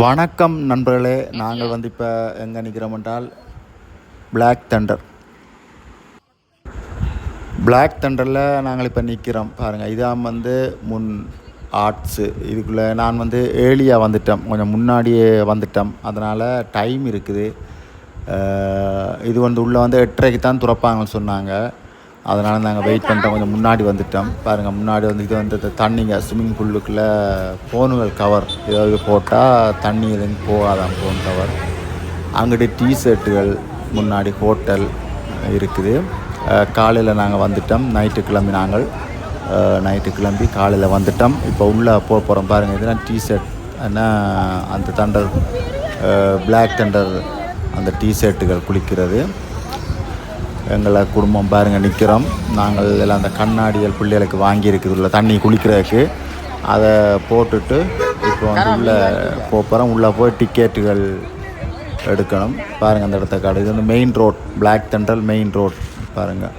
வணக்கம் நண்பர்களே நாங்கள் வந்து இப்போ எங்கே நிற்கிறோம் என்றால் பிளாக் தண்டர் பிளாக் தண்டரில் நாங்கள் இப்போ நிற்கிறோம் பாருங்கள் இதான் வந்து முன் ஆர்ட்ஸு இதுக்குள்ளே நான் வந்து ஏர்லியாக வந்துட்டோம். கொஞ்சம் முன்னாடியே வந்துட்டோம். அதனால் டைம் இருக்குது. இது வந்து உள்ளே வந்து எட்டரைக்கு தான் துறப்பாங்கன்னு சொன்னாங்க. அதனால் நாங்கள் வெயிட் பண்ணிட்டோம் கொஞ்சம் முன்னாடி வந்துட்டோம். பாருங்கள் முன்னாடி வந்து இது வந்து தண்ணிங்க ஸ்விம்மிங் பூலுக்குள்ளே ஃபோனுகள் கவர் ஏதாவது போட்டால் தண்ணி எதுவும் போகாதான் ஃபோன் கவர் அங்கிட்டு டிஷர்ட்டுகள் முன்னாடி ஹோட்டல் இருக்குது. காலையில் நாங்கள் வந்துட்டோம். நைட்டு கிளம்பி நாங்கள். நைட்டு கிளம்பி காலையில் வந்துட்டோம். இப்போ உள்ளே போக போகிறோம் பாருங்கள் இதெல்லாம் டிஷர்ட் என்ன அந்த தண்டர் பிளாக் தண்டர் அந்த டிஷர்ட்டுகள் குளிக்கிறது. எங்களை குடும்பம் பாருங்கள் நிற்கிறோம் நாங்கள் எல்லாம் அந்த கண்ணாடிகள் பிள்ளைகளுக்கு வாங்கியிருக்குது உள்ள தண்ணி குளிக்கிறதுக்கு. அதை போட்டுட்டு இப்போ வந்து உள்ளே போகிறோம் உள்ளே போய் டிக்கெட்டுகள் எடுக்கணும். பாருங்கள் அந்த இடத்த காடு. இது வந்து மெயின் ரோட் பிளாக் தண்டல் மெயின் ரோட் பாருங்கள்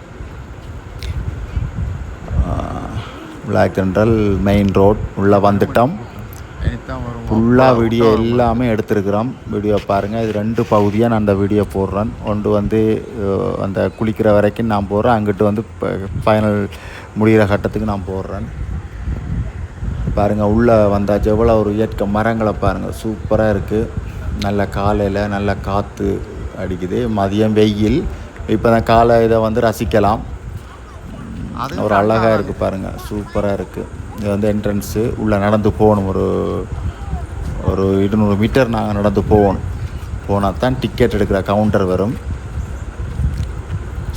பிளாக் தண்டல் மெயின் ரோட் உள்ளே வந்துட்டோம். ஃபுல்லாக வீடியோ எல்லாமே எடுத்திருக்கிறோம். வீடியோ பாருங்கள் இது ரெண்டு பகுதியாக நான் அந்த வீடியோ போடுறேன். ஒன்று வந்து அந்த குளிக்கிற வரைக்கும் நான் போடுறேன். அங்கிட்டு வந்து ஃபைனல் முடிகிற கட்டத்துக்கு நான் போடுறேன். பாருங்கள் உள்ளே வந்தாச்சு. எவ்வளோ ஒரு இயற்கை மரங்களை பாருங்கள் சூப்பராக இருக்குது நல்ல காலையில் நல்ல காற்று அடிக்குது. மதியம் வெயில். இப்போ தான் காலை இதை வந்து ரசிக்கலாம். ஒரு அழகாக இருக்குது பாருங்கள் சூப்பராக இருக்குது இது வந்து என்ட்ரன்ஸு உள்ளே நடந்து போகணும். ஒரு ஒரு இருநூறு மீட்டர் நாங்கள் நடந்து போகணும். போனால் தான் டிக்கெட் எடுக்கிற கவுண்டர் வரும்.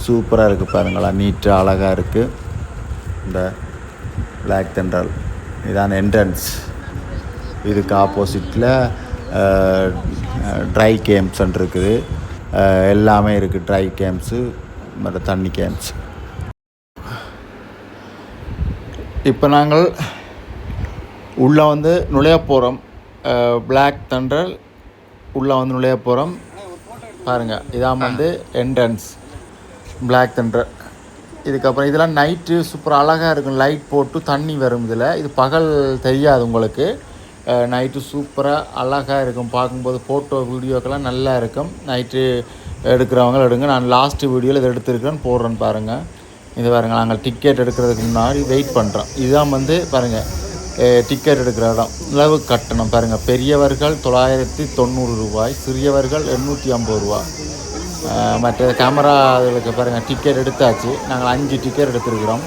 சூப்பராக இருக்குது பாருங்களா நீட்டாக அழகாக இருக்குது இந்த பிளாக் தென்றல் இதான் என்ட்ரன்ஸ் இதுக்கு ஆப்போசிட்டில் ட்ரை கேம்ஸ்ன்னு இருக்குது. எல்லாமே இருக்குது ட்ரை கேம்ஸு மற்ற தண்ணி கேம்ஸ் இப்போ நாங்கள் உள்ளே வந்து நுழைய போகிறோம் பிளாக் தண்டர் உள்ளே வந்து நுழைய போகிறோம் பாருங்கள் இதான் வந்து என்ட்ரன்ஸ் பிளாக் தண்டர் இதுக்கப்புறம் இதெல்லாம் நைட்டு சூப்பர் அழகாக இருக்கும். லைட் போட்டு தண்ணி வரும் இதில். இது பகல் தெரியாது உங்களுக்கு. நைட்டு சூப்பராக அழகாக இருக்கும். பார்க்கும்போது ஃபோட்டோ வீடியோக்கெல்லாம் நல்லா இருக்கும். நைட்டு எடுக்கிறவங்க எடுங்க. நான் லாஸ்ட்டு வீடியோவில் இதை எடுத்துருக்கேன்னு போடுறேன்னு பாருங்கள் இது பாருங்கள் நாங்கள் டிக்கெட் எடுக்கிறதுக்கு முன்னாடி வெயிட் பண்ணுறோம் இதுதான் வந்து பாருங்கள் டிக்கெட் எடுக்கிற இடம். அளவு கட்டணம் பாருங்கள் பெரியவர்கள் தொள்ளாயிரத்தி தொண்ணூறு ரூபாய் சிறியவர்கள் எண்ணூற்றி ஐம்பது ரூபா. மற்ற கேமரா அதுகளுக்கு பாருங்கள் டிக்கெட் எடுத்தாச்சு. நாங்கள் அஞ்சு டிக்கெட் எடுத்திருக்கிறோம்.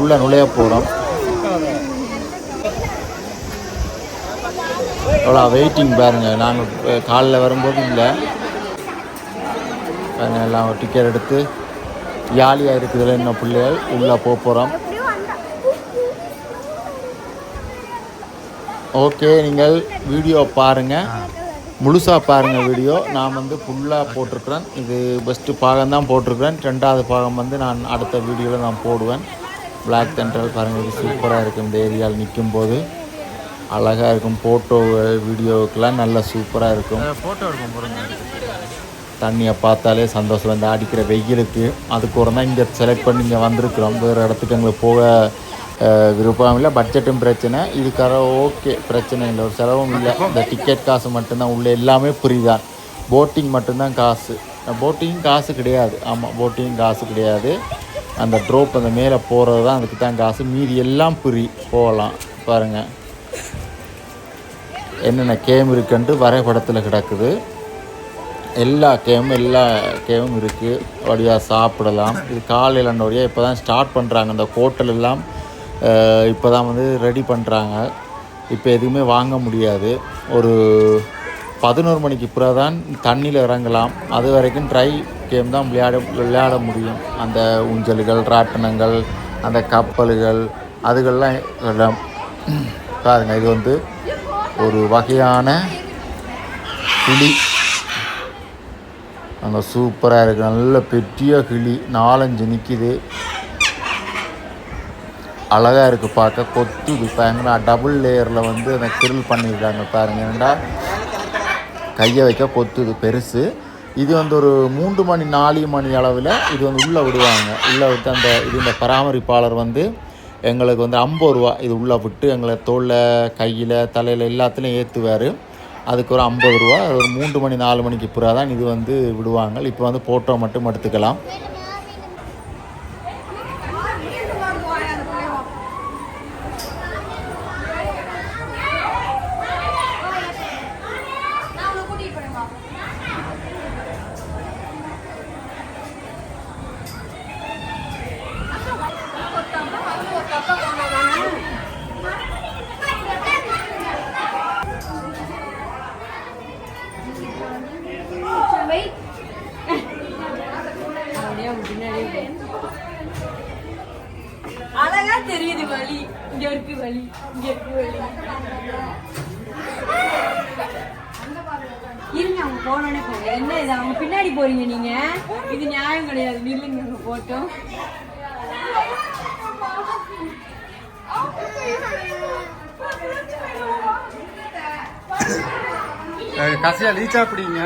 உள்ளே நுழைய போகிறோம் எவ்வளோ வெயிட்டிங் பாருங்கள் நாங்கள் காலைல வரும்போது இல்லை. பாருங்கள் எல்லாம் டிக்கெட் எடுத்து ஜாலியாக இருக்குதுல இன்னும் பிள்ளைகள்? உள்ளே போக போகிறோம் ஓகே நீங்கள் வீடியோ பாருங்கள் முழுசாக பாருங்கள் வீடியோ. நான் வந்து ஃபுல்லாக போட்டிருக்கிறேன். இது பெஸ்ட்டு பாகம் தான் போட்டிருக்கிறேன். ரெண்டாவது பாகம் வந்து நான் அடுத்த வீடியோவில் நான் போடுவேன். பிளாக் தென்றல் பாருங்கள் இது சூப்பராக இருக்கும். இந்த ஏரியாவில் நிற்கும் போது அழகாக இருக்கும். ஃபோட்டோ வீடியோவுக்கெல்லாம் நல்லா சூப்பராக இருக்கும். ஃபோட்டோ போகிறோங்க தண்ணியை பார்த்தாலே சந்தோஷம். இந்த அடிக்கிற வெயிலுக்கு அதுக்கு ஒரு தான் இங்கே செலக்ட் பண்ணி இங்கே வந்திருக்கிறோம். வேறு இடத்துக்கு எங்களுக்கு போக விருப்பம் இல்லை பட்ஜெட்டும் பிரச்சனை. இதுக்காக ஓகே பிரச்சனை இல்லை. ஒரு செலவும் இல்லை. இந்த டிக்கெட் காசு மட்டும்தான் உள்ள. எல்லாமே ஃப்ரீ தான். போட்டிங் மட்டும்தான் காசு. போட்டிங் காசு கிடையாது. ஆமாம் போட்டிங் காசு கிடையாது. அந்த ட்ரோப் அந்த மேலே போகிறது தான் அதுக்கு தான் காசு. மீதி எல்லாம் ஃப்ரீ போகலாம். பாருங்கள் என்னென்ன கேம் இருக்குன்ட்டு வரைபடத்தில் கிடக்குது. எல்லா கேமும் எல்லா கேமும் இருக்குது வழியாக சாப்பிடலாம். இது காலையில் வழியாக இப்போ தான் ஸ்டார்ட் பண்ணுறாங்க இந்த ஹோட்டல் எல்லாம் இப்போ தான் வந்து ரெடி பண்ணுறாங்க இப்போ எதுவுமே வாங்க முடியாது. ஒரு பதினோரு மணிக்கு பிறகு தான் தண்ணியில் இறங்கலாம். அது வரைக்கும் ட்ரை கேம் தான் விளையாட விளையாட முடியும். அந்த ஊஞ்சல்கள் ராட்டினங்கள் அந்த கப்பல்கள் அதுகள்லாம் இடம் பாருங்க இது வந்து ஒரு வகையான கிளி. அங்கே சூப்பராக இருக்குது நல்ல பெரிய கிளி. நாலஞ்சு நிற்கிது அழகாக இருக்குது பார்க்க. கொத்துது பாருங்கன்னா டபுள் லேயரில் வந்து அந்த கிரில் பண்ணியிருக்காங்க பாருங்க. ஏன்டா கையை வைக்க கொத்துது பெருசு. இது வந்து ஒரு மூன்று மணி நாலு மணி அளவில் இது வந்து உள்ளே விடுவாங்க. உள்ளே விட்டு அந்த இது இந்த பராமரிப்பாளர் வந்து எங்களுக்கு வந்து ஐம்பது ரூபா இது உள்ளே விட்டு எங்களை தோளில் கையில் தலையில் எல்லாத்துலேயும் ஏற்றுவார் அதுக்கு ஒரு ஐம்பது ரூபா அது ஒரு மூன்று மணி நாலு மணிக்கு புறா தான் இது வந்து விடுவாங்க. இப்போ வந்து ஃபோட்டோ மட்டும் எடுத்துக்கலாம். இருங்க அவங்க போனோடனே போங்க. என்ன இது? அவங்க பின்னாடி போறீங்க நீங்க? இது நியாயம் கிடையாது. நில்லுங்க அங்க போட்டோம் கசியா ரீச் அப்படிங்க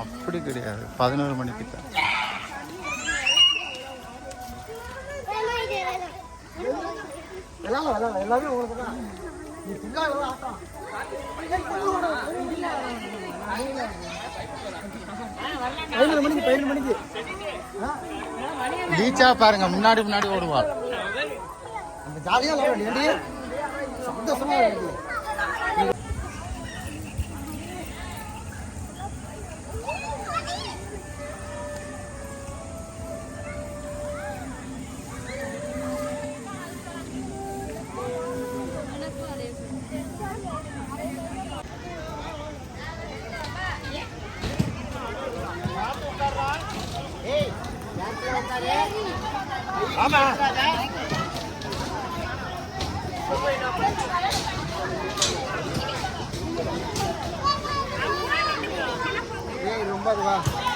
அப்படி கிடையாது. பதினோரு மணிக்கு தான். பீச்சா பாருங்க முன்னாடி முன்னாடி ஓடுவார் அந்த ஜாலியா விளையாடு ஏண்டி? சந்தோஷமா விளையாடு.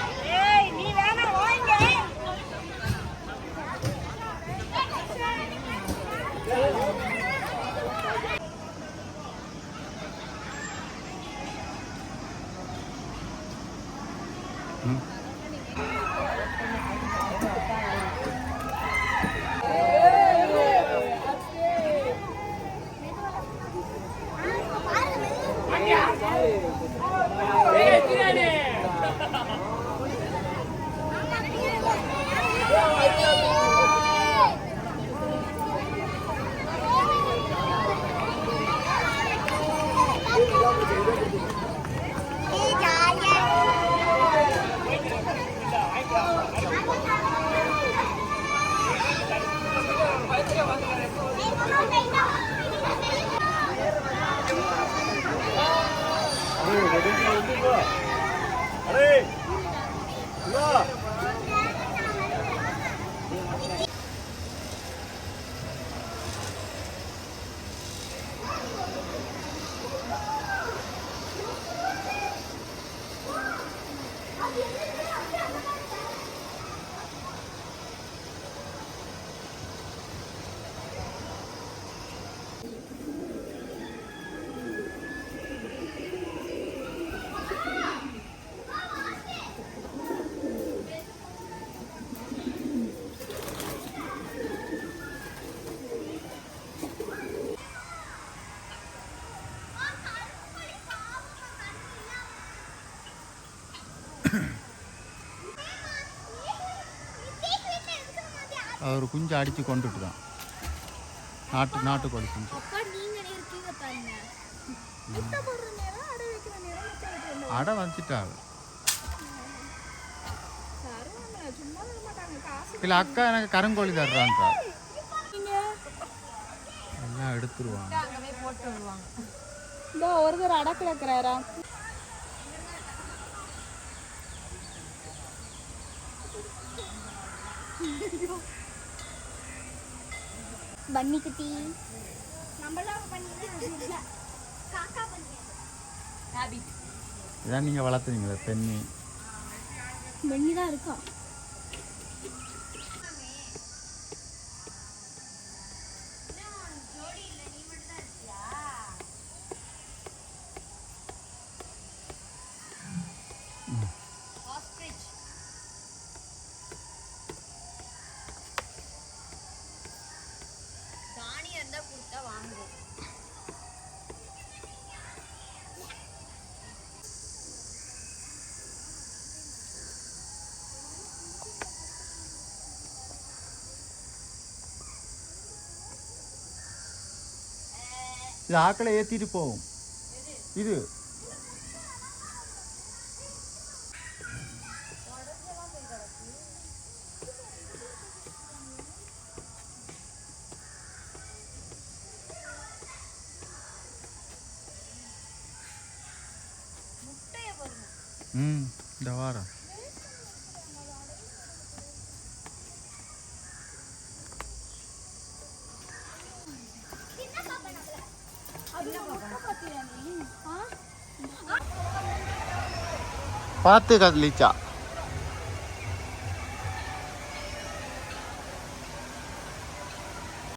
அவர் குஞ்சு அடித்து கொண்டுட்டு தான் நாட்டு நாட்டுக்கோழி குஞ்சு. அடை வந்துட்டாள் இல்லை. அக்கா எனக்கு கருங்கோழி தர்றான்றா. எல்லாம் எடுத்துருவாங்க. இந்த ஒருத்தர் அடக்கு வைக்கிறாரா பன்னி குட்டி. இதான் நீங்கள் வளர்த்துனீங்களே பெண்ணி. பண்ணி தான் இருக்கோம். இது ஆக்களை ஏற்றிட்டு போகும் இது ம் இந்த வாரம் பார்த்து கதலிச்சா.